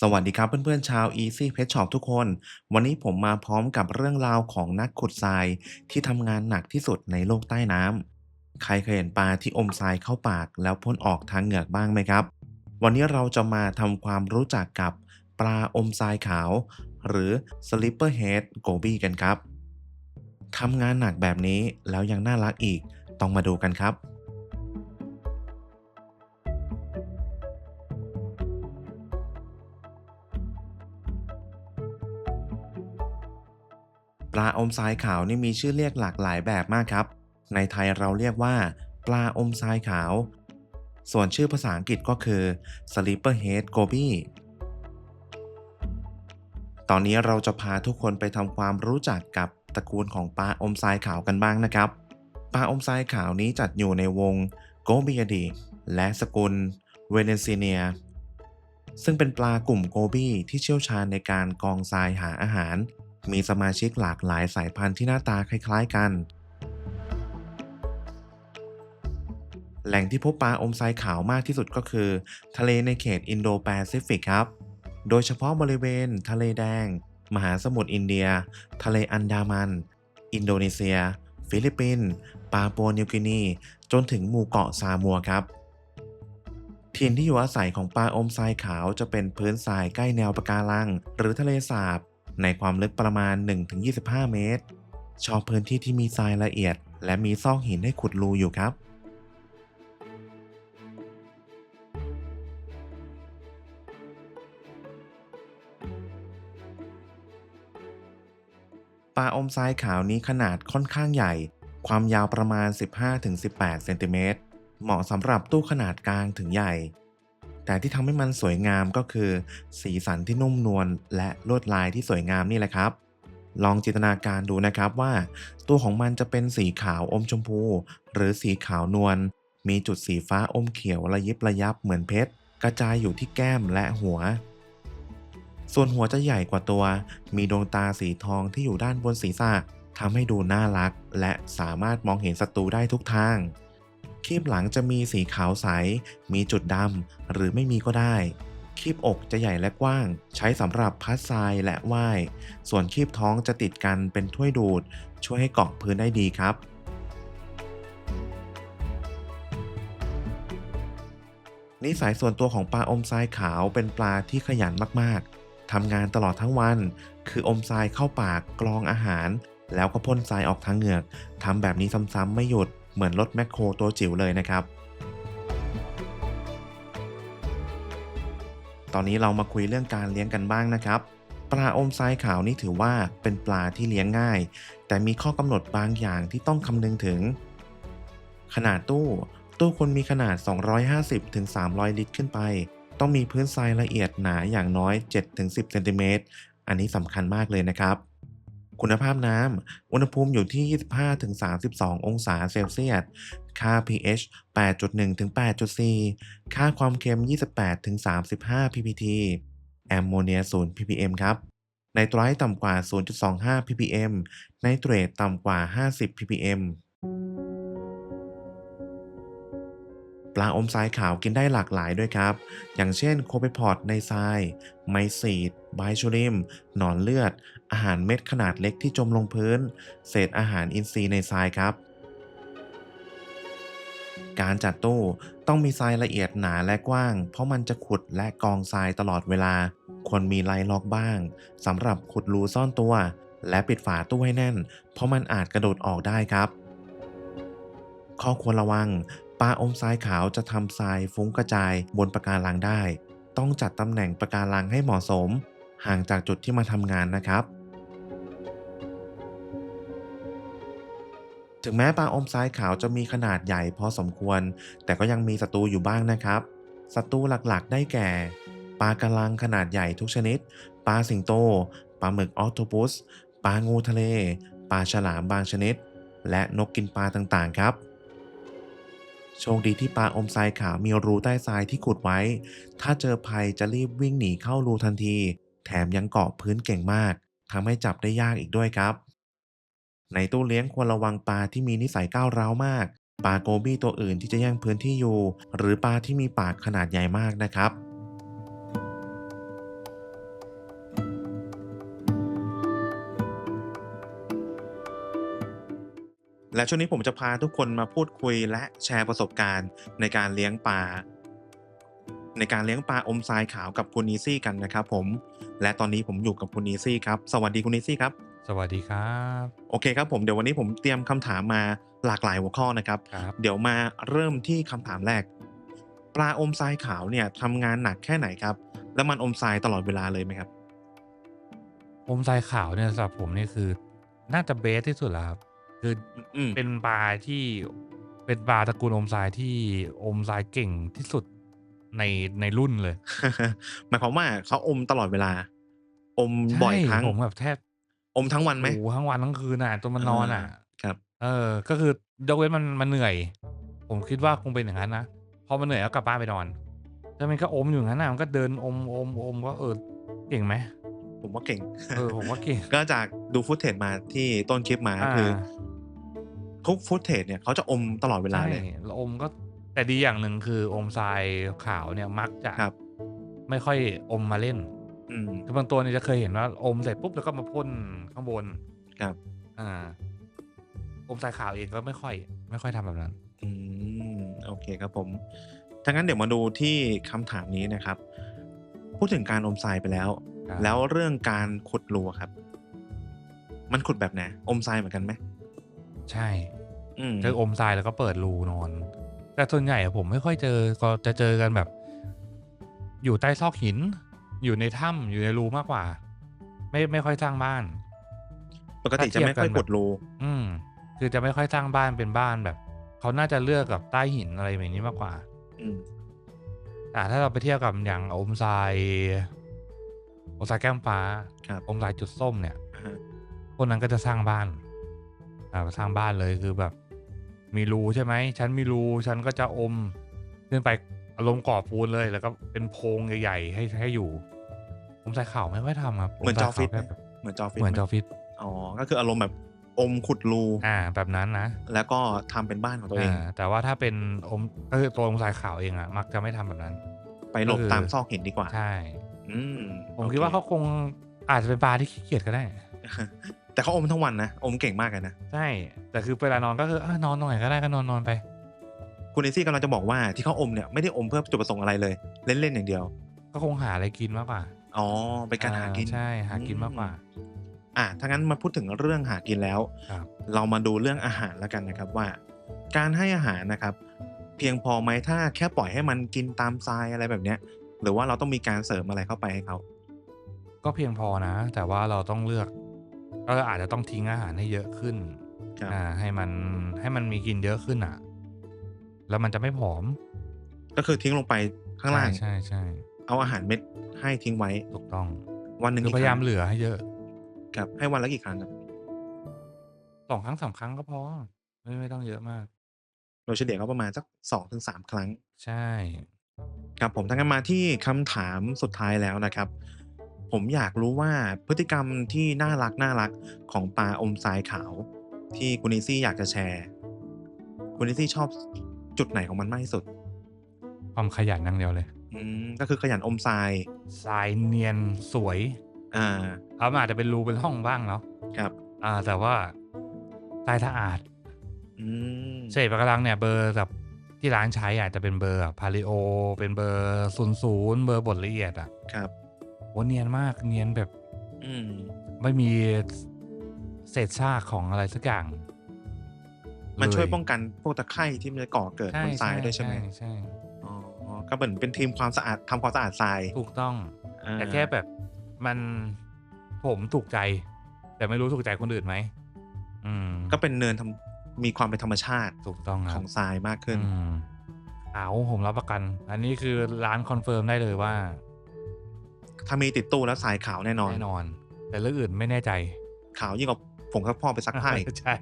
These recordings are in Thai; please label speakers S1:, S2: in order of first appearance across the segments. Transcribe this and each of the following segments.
S1: สวัสดีครับเพื่อนๆชาว Easy Pet Shop ทุกคน วันนี้ผมมาพร้อมกับเรื่องราวของนักขุดทรายที่ทำงานหนักที่สุดในโลกใต้น้ำใครเคยเห็นปลาที่อมทรายเข้าปากแล้วพ่นออกทางเหงือกบ้างไหมครับ วันนี้เราจะมาทำความรู้จักกับปลาอมทรายขาว หรือ Slipperhead Goby กันครับทำงานหนักแบบนี้แล้วยังน่ารักอีกต้องมาดูกันครับ ปลาอมทรายขาวนี่มีชื่อเรียกหลากหลายแบบมากครับ ในไทยเราเรียกว่า ปลาอมทรายขาว ส่วนชื่อภาษาอังกฤษก็คือ Slipperhead Goby ตอนนี้เราจะพาทุกคนไปทำความรู้จักกับตระกูลของปลาอมทรายขาวกันบ้างนะครับ ปลาอมทรายขาวนี้จัดอยู่ในวง g o b i a d i และสกุล v e n e z i n i a ซึ่งเป็นปลากลุ่มโกบี้ที่เชี่ยวชาญในการกองทรายหาอาหาร มีสมาชิกหลากหลายสายพันธุ์ที่หน้าตาคล้ายๆกัน แหล่งที่พบปลาอมทรายขาวมากที่สุดก็คือ ทะเลในเขตอินโดแปซิฟิกครับ โดยเฉพาะบริเวณ ทะเลแดง มหาสมุทรอินเดีย ทะเลอันดามัน อินโดนีเซีย ฟิลิปปินส์ปาปัวนิวกินี จนถึงหมู่เกาะซามัวครับถิ่นที่อยู่อาศัยของปลาอมทรายขาวจะเป็นพื้นทรายใกล้แนวปะการัง หรือทะเลสาบ ในความลึกประมาณ 1-25 เมตร ชอบพื้นที่ที่มีทรายละเอียด และมีซอกหินให้ขุดรูอยู่ครับ ปลาอมทรายขาวนี้ขนาดค่อนข้างใหญ่ ความยาวประมาณ 15-18 เซนติเมตร เหมาะสำหรับตู้ขนาดกลางถึงใหญ่ แต่ที่ทำให้มันสวยงามก็คือ สีสันที่นุ่มนวลและลวดลายที่สวยงามนี่แหละครับ ลองจินตนาการดูนะครับว่า ตัวของมันจะเป็นสีขาวอมชมพู หรือสีขาวนวลมีจุดสีฟ้าอมเขียวระยิบระยับเหมือนเพชรกระจายอยู่ที่แก้มและหัว ส่วนหัวจะใหญ่กว่าตัว มีดวงตาสีทองที่อยู่ด้านบนศีรษะทำให้ดูน่ารัก และสามารถมองเห็นศัตรูได้ทุกทาง คีบหลังจะมีสีขาวใส มีจุดดำหรือไม่มีก็ได้ คีบอกจะใหญ่และกว้าง ใช้สำหรับพัดทรายและว่าย ส่วนคีบท้องจะติดกันเป็นถ้วยดูด ช่วยให้เกาะพื้นได้ดีครับนิสัยส่วนตัวของปลาอมทรายขาวเป็นปลาที่ขยันมากๆ ทำงานตลอดทั้งวัน คืออมทรายเข้าปากกรองอาหาร แล้วก็พ่นทรายออกทางเหงือก ทำแบบนี้ซ้ำๆไม่หยุด เหมือนรถแมคโครตัวจิ๋วเลยนะครับ ตอนนี้เรามาคุยเรื่องการเลี้ยงกันบ้างนะครับ ปลาอมทรายขาวนี่ถือว่าเป็นปลาที่เลี้ยงง่าย แต่มีข้อกำหนดบางอย่างที่ต้องคำนึงถึง ขนาดตู้ ตู้ควรมีขนาด 250-300 ลิตรขึ้นไป ต้องมีพื้นทรายละเอียดหนาอย่างน้อย 7-10 เซนติเมตรอันนี้สำคัญมากเลยนะครับ คุณภาพน้ำ อุณหภูมิอยู่ที่ 25-32 องศาเซลเซียส ค่า pH 8.1-8.4 ค่าความเค็ม 28-35 ppT แอมโมเนีย 0 ppm ครับไนไตรต์ต่ำกว่า 0.25 ppm ไนเตรตต่ำกว่า 50 ppm ปลาอมทรายขาวกินได้หลากหลายด้วยครับ อย่างเช่นโคเปพอดในทราย ไมซีดไบชูริม หนอนเลือด อาหารเม็ดขนาดเล็กที่จมลงพื้น เศษอาหารอินทรีย์ในทรายครับการจัดตู้ต้องมีทรายละเอียดหนาและกว้าง เพราะมันจะขุดและกองทรายตลอดเวลา ควรมีไลล็อกบ้างสำหรับขุดรูซ่อนตัว และปิดฝาตู้ให้แน่น เพราะมันอาจกระโดดออกได้ครับ ข้อควรระวังปลาอมทรายขาวจะทำทรายฟุ้งกระจายบนปะการังได้ ต้องจัดตำแหน่งปะการังให้เหมาะสม ห่างจากจุดที่มาทำงานนะครับ ถึงแม้ปลาอมทรายขาวจะมีขนาดใหญ่พอสมควร แต่ก็ยังมีศัตรูอยู่บ้างนะครับศัตรูหลักๆ ได้แก่ปลากระลังขนาดใหญ่ทุกชนิด ปลาสิงโต ปลาหมึกออคโตปัส ปลางูทะเล ปลาฉลามบางชนิด และนกกินปลาต่างๆ ครับ โชคดีที่ปลาอมทรายขาวมีรูใต้ทรายที่ขุดไว้ ถ้าเจอภัยจะรีบวิ่งหนีเข้ารูทันที แถมยังเกาะพื้นเก่งมากทำให้จับได้ยากอีกด้วยครับ ในตู้เลี้ยงควรระวังปลาที่มีนิสัยก้าวร้าวมาก ปลาโกบี้ตัวอื่นที่จะแย่งพื้นที่อยู่ หรือปลาที่มีปากขนาดใหญ่มากนะครับ และช่วงนี้ผมจะพาทุกคนมาพูดคุยและแชร์ประสบการณ์ในการเลี้ยงปลาในการเลี้ยงปลาอมทรายขาวกับคุณอีซี่กันนะครับผม และตอนนี้ผมอยู่กับคุณอีซี่ครับ สวัสดีคุณอีซี่ครับ
S2: สวัสดีครับ
S1: โอเคครับผมเดี๋ยววันนี้ผมเตรียมคำถามมาหลากหลายหัวข้อนะครับ
S2: ครับ
S1: เดี๋ยวมาเริ่มที่คำถามแรก ปลาอมทรายขาวเนี่ยทำงานหนักแค่ไหนครับ แล้วมันอมทรายตลอดเวลาเลยไหมครับ
S2: อมทรายขาวเนี่ยสำหรับผมนี่คือ น่าจะเบสที่สุดแล้วครับ คือ
S1: อืม
S2: เป็นปลาที่เป็นปลาตระกูลอมทรายที่อมทรายเก่งที่สุดในในรุ่นเลย
S1: หมายความว่าเขาอมตลอดเวลา อมบ่อย
S2: ใช่
S1: ครั้ง
S2: ผมแบบแทบ
S1: อมทั้งวันไหม
S2: โอ้โหทั้งวันทั้งคืนอะจนมันนอนอะ
S1: ครับ
S2: เออ ก็คือยกเว้นมันมันเหนื่อย ผมคิดว่าคงเป็นอย่างนั้นนะพอมันเหนื่อยก็กลับบ้านไปนอนแต่มันก็อมอยู่อย่างนั้นนะมันก็เดินอมอมอมก็เออเก่งไหม
S1: ผมว่าเก่ง
S2: เออผมว่าเก่ง
S1: ก็จากดูฟุตเทจมาที่ต้นคลิปมาก็คือ
S2: อ่า
S1: ทุกฟุตเทจเนี่ยเขาจะอมตลอดเวลาเลย
S2: ใช่แล้วอมก็แต่ดีอย่างหนึ่งคืออมทรายขาวเนี่ยมักจะ
S1: ครับ
S2: ไม่ค่อยอมมาเล่น
S1: อืม
S2: คือบางตัวเนี่ยจะเคยเห็นว่าอมเสร็จปุ๊บแล้วก็มาพ่นข้างบน
S1: ครับ
S2: อ่า อมทรายขาวเองก็ไม่ค่อย ไม่ค่อยทำแบบนั้น
S1: อืมโอเคครับผมถ้างั้นเดี๋ยวมาดูที่คำถามนี้นะครับ พูดถึงการอมทรายไปแล้ว
S2: ครับ
S1: แล้วเรื่องการขุดรูอะครับ มันขุดแบบไหนอมทรายเหมือนกันไหม
S2: ใช่
S1: อืม
S2: เจออมทรายแล้วก็เปิดรูนอน แต่ส่วนใหญ่อะผมไม่ค่อยเจอก็จะเจอกันแบบ อยู่ใต้ซอกหิน อยู่ในถ้ำอยู่ในรูมากกว่า ไม่ไม่ค่อยสร้างบ้าน
S1: ปกติจะไม่ค่อยขุดรู
S2: อืม คือจะไม่ค่อยสร้างบ้านเป็นบ้านแบบเขาน่าจะเลือกกับใต้หินอะไรแบบนี้มากกว่า
S1: อืม
S2: แต่ถ้าเราไปเทียบกับอย่างอมทรายอมทรายแก้มฟ้า
S1: ครับ
S2: อมทรายจุดส้มเนี่ย
S1: อ่าฮะ
S2: พวกนั้นก็จะสร้างบ้าน อ่าสร้างบ้านเลยคือแบบ มีรูใช่ไหมฉันมีรูฉันก็จะอมขึ้นไปอารมณ์ก่อปูนเลยแล้วก็เป็นโพรงใหญ่ๆให้ให้อยู่ ผมใส่ข่าวไม่ค่อยทำครับ
S1: เหมือนจอฟิต
S2: แค่
S1: ไหม
S2: แบบ
S1: เหมือนจอฟิต
S2: เหมือน
S1: ไห
S2: จอฟิต
S1: อ๋อก็คืออารมณ์แบบอมขุดรู
S2: อ่าแบบนั้นนะ
S1: แล้วก็ทำเป็นบ้านของตัวเอง
S2: อ่าแต่ว่าถ้าเป็นอมก็คือตัวอมทรายขาวเองอะมักจะไม่ทำแบบนั้น
S1: ไปหลบ
S2: ก็คือ
S1: ตามซอกหินดีกว่า
S2: ใช่
S1: อืม
S2: ผม
S1: โอ
S2: คิดว่าเขาคงอาจจะเป็นปลาที่ขี้เกียจก็ได้
S1: แต่เขาอมทั้งวันนะอมเก่งมากเลยนะ
S2: ใช่แต่คือเวลานอนก็คือเออนอนหน่อยก็ได้ก็นอนนอนไป
S1: คุณเอซี่กำลังจะบอกว่าที่เขาอมเนี่ยไม่ได้อมเพื่อจุดประสงค์อะไรเลย เล่นๆอย่างเดียว
S2: ก็คงหาอะไรกินมากกว่า
S1: อ๋อเป็นการหากิน
S2: อ่ใช่หากินมากกว่า
S1: อะถ้างั้นมาพูดถึงเรื่องหากินแล้ว
S2: ครับ
S1: เรามาดูเรื่องอาหารแล้วกันนะครับว่า การให้อาหารนะครับ เพียงพอไหมถ้าแค่ปล่อยให้มันกินตามทรายอะไรแบบเนี้ย หรือว่าเราต้องมีการเสริมอะไรเข้าไปให้เขา
S2: ก็เพียงพอนะ แต่ว่าเราต้องเลือก ก็อาจจะต้องทิ้งอาหารให้เยอะขึ้น
S1: ครับ
S2: อ่าให้มันให้มันมีกินเยอะขึ้นอะ แล้วมันจะไม่ผอม
S1: ก็คือทิ้งลงไปข้างล่าง
S2: ใช่ใช่
S1: เอาอาหารเม็ดให้ทิ้งไว้
S2: ถูกต้อง
S1: วันหนึ่ง
S2: คือ
S1: กี่
S2: พยายาม
S1: ครั้ง
S2: เหลือให้เยอะ
S1: ครับให้วันละกี่ครั้งครับ
S2: สองครั้งสามครั้งก็พอ ไม่ไม่ต้องเยอะมาก
S1: โดยเฉลี่ยก็ประมาณสักสองถึงสามครั้ง
S2: ใช่
S1: ครับผมทั้างนั้นมาที่คำถามสุดท้ายแล้วนะครับ ผมอยากรู้ว่าพฤติกรรมที่น่ารักน่ารักของปลาอมทรายขาว ที่คุณนิซี่อยากจะแชร์ คุณนิซี่ชอบจุดไหนของมันมากที่สุด
S2: ความขยันอย่างเดียวเลย
S1: อืมก็คือขยันอมทราย
S2: ทรายเนียนสวย
S1: อ่า
S2: เอามันอาจจะเป็นรูเป็นห้องบ้างเนาะ
S1: ครับ
S2: อ่า แต่ว่าทรายสะอาด
S1: อืม
S2: เศษปะการังเนี่ยเบอร์แบบที่ร้านใช้อาจจะเป็นเบอร์พาริโอ เป็นเบอร์ศูนย์ศูนย์เบอร์บทละเอียดอะ
S1: ครับ
S2: โหเนียนมากเนียนแบบ
S1: อืม
S2: ไม่มีเศษซากของอะไรสักอย่าง
S1: มันช่วย
S2: เลย
S1: ป้องกันพวกตะไคร่ที่มันจะก่อเกิดบนทรายด้วยใช่ไหม
S2: ใช่
S1: อ๋อก็เหมือนเป็นทีมความสะอาดทำความสะอาดทราย
S2: ถูกต้อง
S1: อ่า
S2: แต่แค่แบบมันผมถูกใจ แต่ไม่รู้ถูกใจคนอื่นไหมอืม
S1: ก็เป็นเนินทำมีความเป็นธรรมชาติ
S2: ถูกต้องค
S1: ข
S2: รั
S1: อบงทรายมากขึ้น
S2: อืมเอาผมรับประกัน อันนี้คือร้านคอนเฟิร์มได้เลยว่า
S1: ถ้ามีติดตู้แล้วทรายขาวแน่นอน
S2: แน่นอน แต่เรื่องอื่นไม่แน่ใจ
S1: ขาวยิ่งกว่าผงซักพ่อไปซักผ้าอีก
S2: ใช่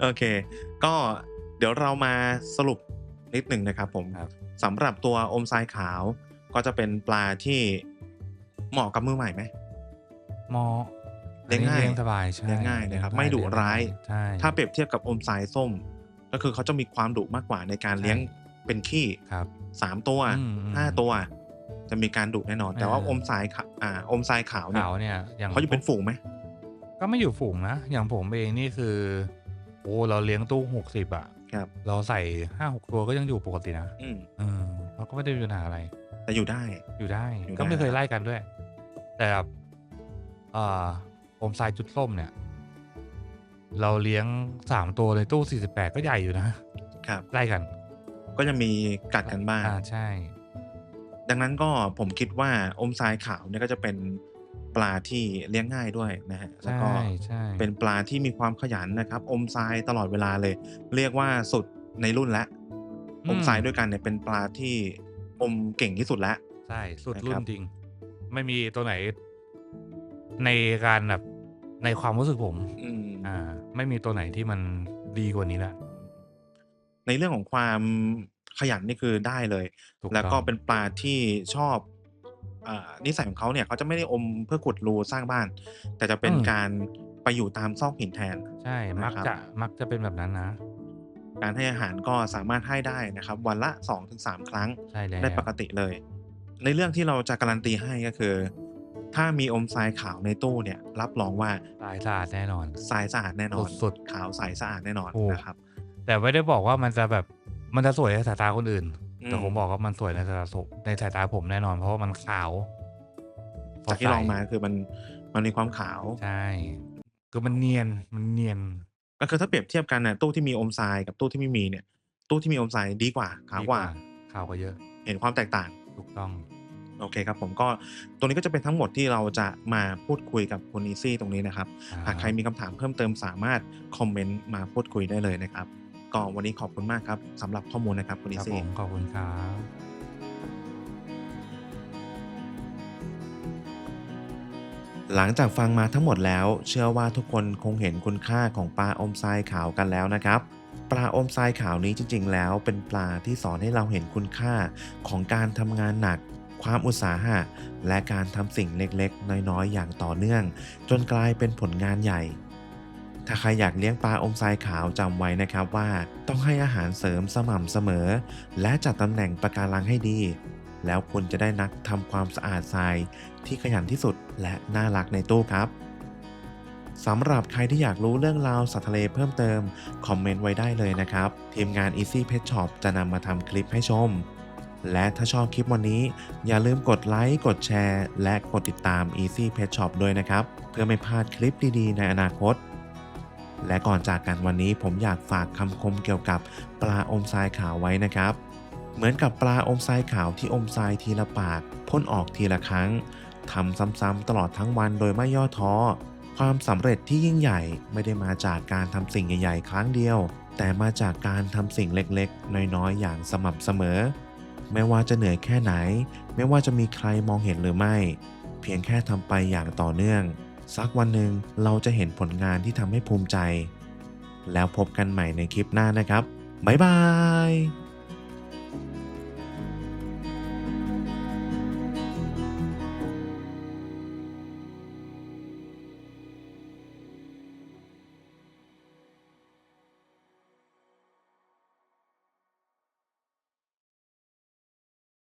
S1: โอเค ก็เดี๋ยวเรามาสรุปนิดหนึ่งนะครับผม
S2: ครับ
S1: สำหรับตัวอมทรายขาวก็จะเป็นปลาที่เหมาะกับมือใหม่ไหม
S2: มอ
S1: เลี้ยงง่าย
S2: เลี้ยงสบายใช่
S1: เลี้ยงง่ายนะครับ
S2: เลี้
S1: ไม่ดุร้าย
S2: ใช่
S1: ถ้าเปรียบเทียบกับอมทรายส้ม ก็คือเขาจะมีความดุมากกว่าในการเลี้ยงเป็นขี้
S2: ครับ
S1: สามตัว
S2: อืมอืม
S1: ห้าตัว จะมีการดุแน่นอน แต่ว่า
S2: เออ
S1: อมทรายขาวอ่าอมทรายขาวเนี่ย
S2: ขาวเนี่ยอย่าง
S1: เขาอยู่เป็นฝูงไหม
S2: ก็ไม่อยู่ฝูงนะอย่างผมเองนี่คือ โอ้เราเลี้ยงตู้หกสิบอะ
S1: ครับ
S2: เราใส่ห้าหกตัวก็ยังอยู่ปกตินะ
S1: อืม
S2: เออเราก็ไม่ได้มีปัญหาอะไร
S1: แต่อยู่ได้
S2: อยู่ได้
S1: อยู่ได้
S2: ก็ไม่เคยไล่กันด้วย แต่แบบอ่าโอมทรายจุดส้มเนี่ย เราเลี้ยงสามตัวในตู้สี่สิบแปดก็ใหญ่อยู่นะครับไล่กัน
S1: ก็จะมีกัดกันบ้าง
S2: อ่าใช่
S1: ดังนั้นก็ผมคิดว่าอมทรายขาวเนี่ยก็จะเป็นปลาที่เลี้ยงง่ายด้วยนะฮะแล้ว
S2: ใช่
S1: ก็
S2: ใช่
S1: เป็นปลาที่มีความขยันนะครับ อมทรายตลอดเวลาเลย เรียกว่าสุดในรุ่นแล้วอมทรายด้วยกันเนี่ยเป็นปลาที่อมเก่งที่สุดแล้ว
S2: ใช่สุด
S1: นะ
S2: รุ่
S1: ครั
S2: น
S1: บ
S2: จริง ไม่มีตัวไหน ในการแบบในความรู้สึกผม
S1: อืม
S2: อ่า ไม่มีตัวไหนที่มันดีกว่านี้ละ
S1: ในเรื่องของความ ขยันนี่คือได้เลย
S2: ถูก
S1: แล้ว
S2: ต้
S1: ก็
S2: อง
S1: เป็นปลาที่ชอบอ่านิสัยของเขาเนี่ยเขาจะไม่ได้อมเพื่อขุดรูสร้างบ้าน แต่จะเป็น
S2: อืม
S1: การไปอยู่ตามซอกหินแทน
S2: ใช่ มัก
S1: นะครับ
S2: จะมักจะเป็นแบบนั้นนะ
S1: การให้อาหารก็สามารถให้ได้นะครับ วันละ2-3ครั้ง
S2: ใช่แล้ว
S1: ได้ปกติเลย ในเรื่องที่เราจะการันตีให้ก็คือ ถ้ามีอมทรายขาวในตู้เนี่ย รับรองว่า
S2: สายสะอาดแน่นอน
S1: ทรายสะอาดแน่นอน
S2: สุด
S1: ขาวใสสะอาดแน่นอน
S2: ถูก
S1: นะครับ
S2: แต่ไม่ได้บอกว่ามันจะแบบ มันจะสวยในสายตาคนอื่น
S1: อืม
S2: แต่ผมบอกว่ามันสวยในสายตาผมในสายตาผมแน่นอน เพราะว่ามันขาว
S1: จากที่ลองมาคือมันมันมีความขาว
S2: ใช่คือมันเนียนมันเนียน
S1: ก็คือถ้าเปรียบเทียบกันนะตู้ที่มีอมทรายกับตู้ที่ไม่มีเนี่ย ตู้ที่มีอมทรายดีกว่าขาว
S2: ดี
S1: กว่า
S2: ขาวกว่าเยอะ
S1: เห็นความแตกต่าง
S2: ถูกต้อง
S1: โอเคครับผมก็ตรงนี้ก็จะเป็นทั้งหมดที่เราจะมาพูดคุยกับคุณอีซี่ตรงนี้นะครับ หากใครมีคำถามเพิ่มเติมสามารถคอมเมนต์มาพูดคุยได้เลยนะครับ ก็วันนี้ขอบคุณมากครับสำหรับข้อมูลนะครับคุณอี
S2: ครับผ
S1: ซี่
S2: มขอบคุณครับ
S1: หลังจากฟังมาทั้งหมดแล้ว เชื่อว่าทุกคนคงเห็นคุณค่าของปลาอมทรายขาวกันแล้วนะครับ ปลาอมทรายขาวนี้จริง ๆ แล้ว เป็นปลาที่สอนให้เราเห็นคุณค่าของการทำงานหนัก ความอุตสาหะ และการทำสิ่งเล็กๆ น้อยๆ อย่างต่อเนื่อง จนกลายเป็นผลงานใหญ่ ถ้าใครอยากเลี้ยงปลาอมทรายขาวจำไว้นะครับว่า ต้องให้อาหารเสริมสม่ำเสมอ และจัดตำแหน่งปะการังให้ดี แล้วคุณจะได้นักทำความสะอาดทรายที่ขยันที่สุดและน่ารักในตู้ครับสำหรับใครที่อยากรู้เรื่องราวสัตว์ทะเลเพิ่มเติม คอมเมนต์ไว้ได้เลยนะครับ ทีมงาน Easy Pet Shop จะนำมาทำคลิปให้ชม และถ้าชอบคลิปวันนี้ อย่าลืมกดไลค์ กดแชร์ และกดติดตาม Easy Pet Shop ด้วยนะครับ เพื่อไม่พลาดคลิปดีๆ ในอนาคต และก่อนจากกันวันนี้ผมอยากฝากคำคมเกี่ยวกับปลาอมทรายขาวไว้นะครับ เหมือนกับปลาอมทรายขาวที่อมทรายทีละปากพ่นออกทีละครั้งทำซ้ำๆตลอดทั้งวันโดยไม่ย่อท้อ ความสำเร็จที่ยิ่งใหญ่ไม่ได้มาจากการทำสิ่งใหญ่ๆ ครั้งเดียว แต่มาจากการทำสิ่งเล็กๆ น้อยๆ อย่างสม่ำเสมอ ไม่ว่าจะเหนื่อยแค่ไหน ไม่ว่าจะมีใครมองเห็นหรือไม่ เพียงแค่ทำไปอย่างต่อเนื่อง สักวันหนึ่งเราจะเห็นผลงานที่ทำให้ภูมิใจ แล้วพบกันใหม่ในคลิปหน้านะครับ บ๊ายบาย